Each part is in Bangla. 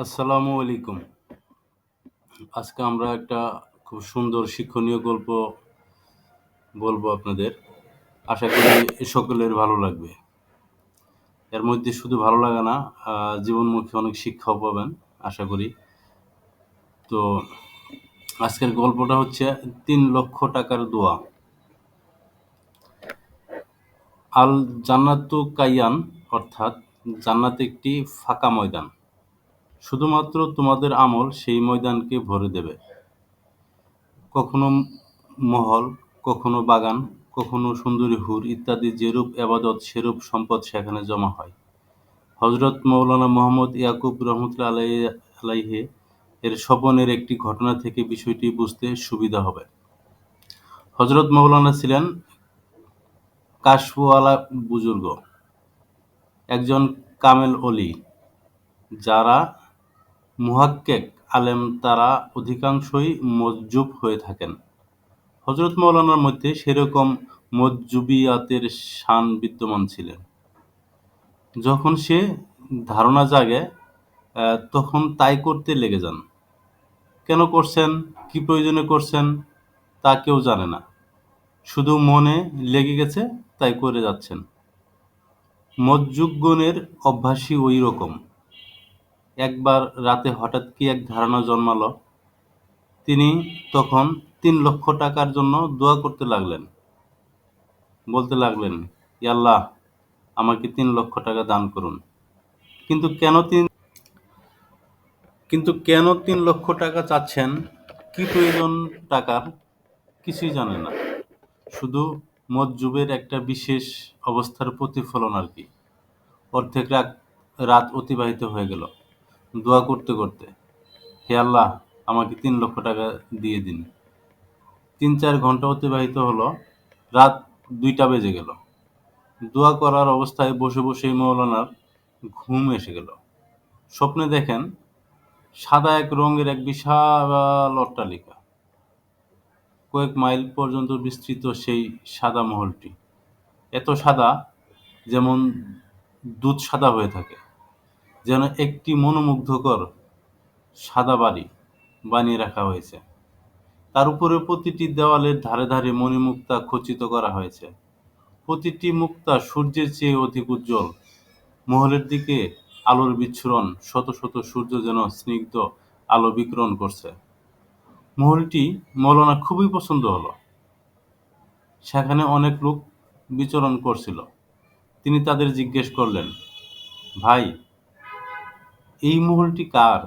আসসালামু আলাইকুম। আজকে আমরা একটা খুব সুন্দর শিক্ষণীয় গল্প বলব আপনাদের। আশা করি সকলের ভালো লাগবে। এর মধ্যে শুধু ভালো লাগে না জীবনমুখী অনেক শিক্ষাও পাবেন, আশা করি। তো আজকের গল্পটা হচ্ছে তিন লক্ষ টাকার দোয়া। আল জান্নাতু কাইয়ান অর্থাৎ জান্নাত একটি ফাঁকা ময়দান। শুধুমাত্র তোমাদের আমল সেই ময়দানকে ভরে দেবে। কখনো মহল, কখনো বাগান, কখনো সুন্দরী হুর ইত্যাদি যেরূপ এবাদত সেরূপ সম্পদ সেখানে জমা হয়। হজরত মৌলানা মোহাম্মদ ইয়াকুব রহমতুল্লাহ আলাই আলাইহে এর স্বপনের একটি ঘটনা থেকে বিষয়টি বুঝতে সুবিধা হবে। হজরত মৌলানা ছিলেন কাশফুয়ালা বুজুর্গ, একজন কামেল অলি, যারা মুহাক্কেক আলেম তারা অধিকাংশই মজ্জুব হয়ে থাকেন। হজরত মৌলানার মধ্যে সেরকম মজ্জুবিয়াতের শান বিদ্যমান ছিলেন। যখন সে ধারণা জাগে তখন তাই করতে লেগে যান। কেন করছেন? কি প্রয়োজনে করছেন? তা কেউ জানে না। শুধু মনে লেগে গেছে, তাই করে যাচ্ছেন। মজ্জুগণের অভ্যাসই ওই রকম। একবার রাতে হঠাৎ কি এক ধারণা জন্মালো। তিনি তখন তিন লক্ষ টাকার জন্য দোয়া করতে লাগলেন। বলতে লাগলেন "ইয়া আল্লাহ, আমাকে তিন লক্ষ টাকা দান করুন। কিন্তু কেন তিন কিন্তু কেন তিন লক্ষ টাকা চাচ্ছেন? কি প্রয়োজন টাকার? কিছুই জানে না। শুধু মজ্জুবের একটা বিশেষ অবস্থার প্রতিফলন আর কি। অর্ধেক রাত রাত অতিবাহিত হয়ে গেল। দোয়া করতে করতে, হে আল্লাহ, আমাকে তিন লক্ষ টাকা দিয়ে দিন। তিন চার ঘণ্টা অতিবাহিত হলো, রাত দুইটা বেজে গেল। দোয়া করার অবস্থায় বসে বসেই মৌলানার ঘুম এসে গেল। স্বপ্নে দেখেন, সাদা এক রঙের এক বিশাল অট্টালিকা। কয়েক মাইল পর্যন্ত বিস্তৃত সেই সাদা মহলটি। এত সাদা যেমন দুধ সাদা হয়ে থাকে। যেন একটি মনোমুগ্ধকর সাদা বাড়ি বানিয়ে রাখা হয়েছে। তার উপরে প্রতিটি দেওয়ালের ধারে ধারে মণিমুক্তা খচিত করা হয়েছে। প্রতিটি মুক্তা সূর্যের চেয়ে অধিক উজ্জ্বল। মহলের দিকে আলোর বিচ্ছুরণ শত শত সূর্য যেন স্নিগ্ধ, আলো বিকিরণ করছে। মহলটি মৌলানা খুবই পছন্দ হলো। সেখানে অনেক লোক বিচরণ করছিল। তিনি তাদের জিজ্ঞেস করলেন, ভাই এই মহলটি কার?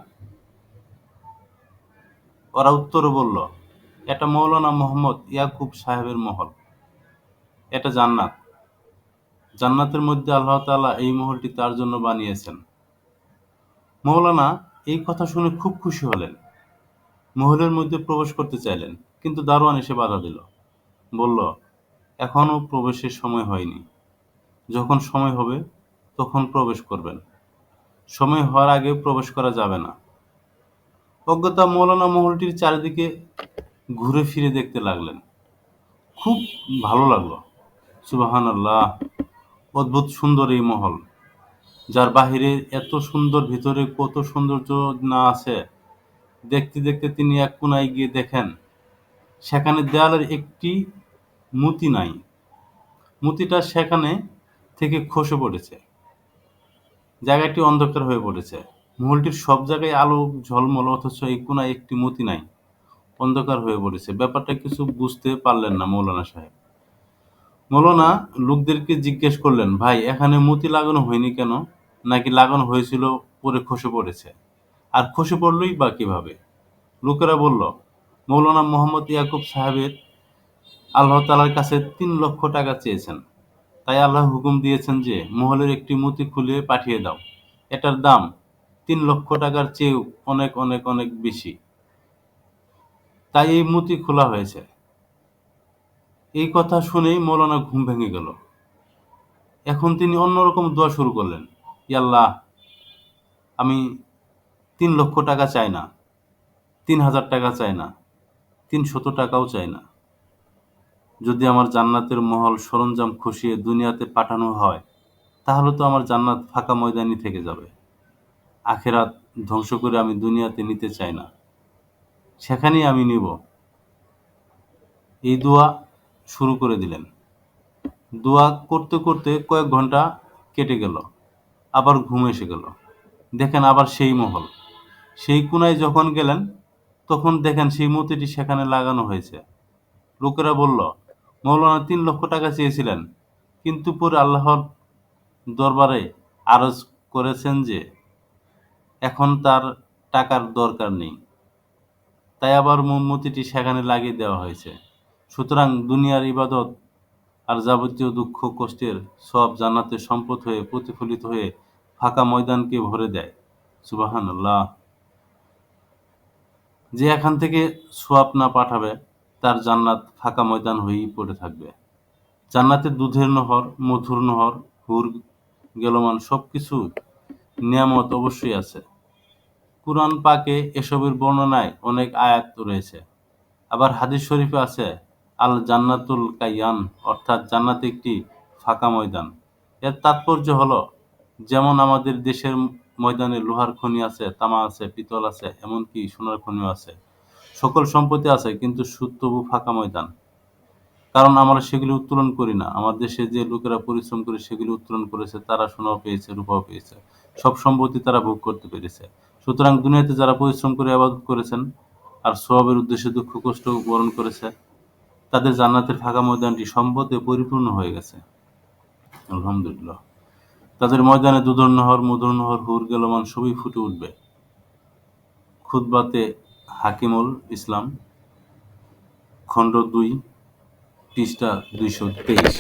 ওরা উত্তরে বলল, এটা মৌলানা মোহাম্মদ ইয়াকুব সাহেবের মহল। এটা জান্নাত। জান্নাতের মধ্যে আল্লাহ তাআলা এই মহলটি তার জন্য বানিয়েছেন। মৌলানা এই কথা শুনে খুব খুশি হলেন। মহলের মধ্যে প্রবেশ করতে চাইলেন, কিন্তু দারোয়ান এসে বাধা দিল। বলল এখনও প্রবেশের সময় হয়নি। যখন সময় হবে, তখন প্রবেশ করবেন। সময় হওয়ার আগে প্রবেশ করা যাবে না। অজ্ঞতা মৌলানা মহলটির চারিদিকে ঘুরে ফিরে দেখতে লাগলেন। খুব ভালো লাগল। সুবাহান আল্লাহ অদ্ভুত সুন্দর এই মহল, যার বাহিরে এত সুন্দর ভিতরে কত সৌন্দর্য না আছে। দেখতে দেখতে তিনি এক কোনায় গিয়ে দেখেন, সেখানে দেয়ালের একটি মুতি নাই। মুতিটা সেখানে থেকে খসে পড়েছে। জায়গাটি অন্ধকার হয়ে পড়েছে। মহলটির সব জায়গায় আলো, ঝলমল, অথচ এই কোনায় একটি মতি নাই। অন্ধকার হয়ে পড়েছে। ব্যাপারটা কিছু বুঝতে পারলেন না মৌলানা সাহেব। মৌলানা লোকদেরকে জিজ্ঞেস করলেন, ভাই, এখানে মতি লাগানো হয়নি কেন? নাকি লাগানো হয়েছিল পরে খসে পড়েছে? আর খসে পড়লই বা কীভাবে? লোকেরা বলল, মৌলানা মোহাম্মদ ইয়াকুব সাহেবের আল্লাহ তালার কাছে তিন লক্ষ টাকা চেয়েছেন। তাই আল্লাহ হুকুম দিয়েছেন যে, মহলের একটি মতি খুলে পাঠিয়ে দাও। এটার দাম তিন লক্ষ টাকার চেয়েও অনেক অনেক অনেক বেশি। তাই এই মতি খোলা হয়েছে। এই কথা শুনেই মৌলানা ঘুম ভেঙে গেল। এখন তিনি অন্যরকম দোয়া শুরু করলেন। ইয়াল্লাহ আমি তিন লক্ষ টাকা চাই না, তিন হাজার টাকা চাই না, তিন শত টাকাও চাই না। যদি আমার জান্নাতের মহল সরঞ্জাম খসিয়ে দুনিয়াতে পাঠানো হয়, তাহলে তো আমার জান্নাত ফাঁকা ময়দানি থেকে যাবে। আখেরাত ধ্বংস করে আমি দুনিয়াতে নিতে চাই না। সেখানেই আমি নিব। এই দোয়া শুরু করে দিলেন। দোয়া করতে করতে কয়েক ঘণ্টা কেটে গেল, আবার ঘুম এসে গেল। দেখেন আবার সেই মহল। সেই কোনায় যখন গেলেন, তখন দেখেন সেই মূর্তিটি সেখানে লাগানো হয়েছে। লোকেরা বলল মৌলানা তিন লক্ষ টাকা চেয়েছিলেন। কিন্তু পরে আল্লাহর দরবারে আরজ করেছেন যে, এখন তার টাকার দরকার নেই। তাই আবার মোমবাতিটি সেখানে লাগিয়ে দেওয়া হয়েছে। সুতরাং দুনিয়ার ইবাদত আর যাবতীয় দুঃখ কষ্টের সব জান্নাতের সম্পদ হয়ে প্রতিফলিত হয়ে ফাঁকা ময়দানকে ভরে দেয়। সুবাহান আল্লাহ যে এখান থেকে সোয়াব না পাঠাবে তার জান্নাত ফাঁকা ময়দান হয়েই পড়ে থাকবে। জান্নাতে দুধের নহর, মধুর নহর, হুর, গেলমান সবকিছু নিয়ামত অবশ্যই আছে। কুরআন পাকে এসবের বর্ণনায় অনেক আয়াত রয়েছে। আবার হাদিস শরীফে আছে, আল জান্নাতুল কাইয়ান, অর্থাৎ জান্নাত একটি ফাঁকা ময়দান। এর তাৎপর্য হলো, যেমন আমাদের দেশের ময়দানে লোহার খনি আছে, তামা আছে, পিতল আছে, এমনকি সোনার খনিও আছে। সকল সম্পত্তি আছে, কিন্তু সুদ তবু ফাঁকা ময়দান। কারণ আমরা সেগুলি উত্তোলন করি না। আমার দেশে যে লোকেরা পরিশ্রম করে সেগুলি উত্তোলন করেছে, তারা সোনাও পেয়েছে, রূপাও পেয়েছে। সব সম্পত্তি তারা ভোগ করতে পেরেছে। সুতরাং দুনিয়াতে যারা পরিশ্রম করে আবাদত করেছেন আর সবের উদ্দেশ্যে দুঃখ, কষ্ট বরণ করেছে, তাদের জান্নাতের ফাঁকা ময়দানটি সম্পদে পরিপূর্ণ হয়ে গেছে। আলহামদুলিল্লাহ। তাদের ময়দানে দুধর নহর মধুর নহর হুর গেলমান সবই ফুটে উঠবে। খুতবাতে হাকিমুল ইসলাম, খণ্ড দুই, পৃষ্ঠা দুইশো তেইশ।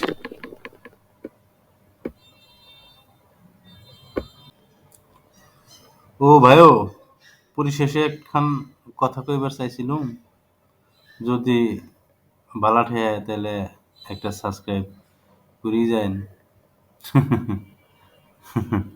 ও ভাইও, পরিশেষে একখান কথা কইবার চাইছিলুম। যদি বালা ঠেয় তাহলে একটা সাবস্ক্রাইব করেই যান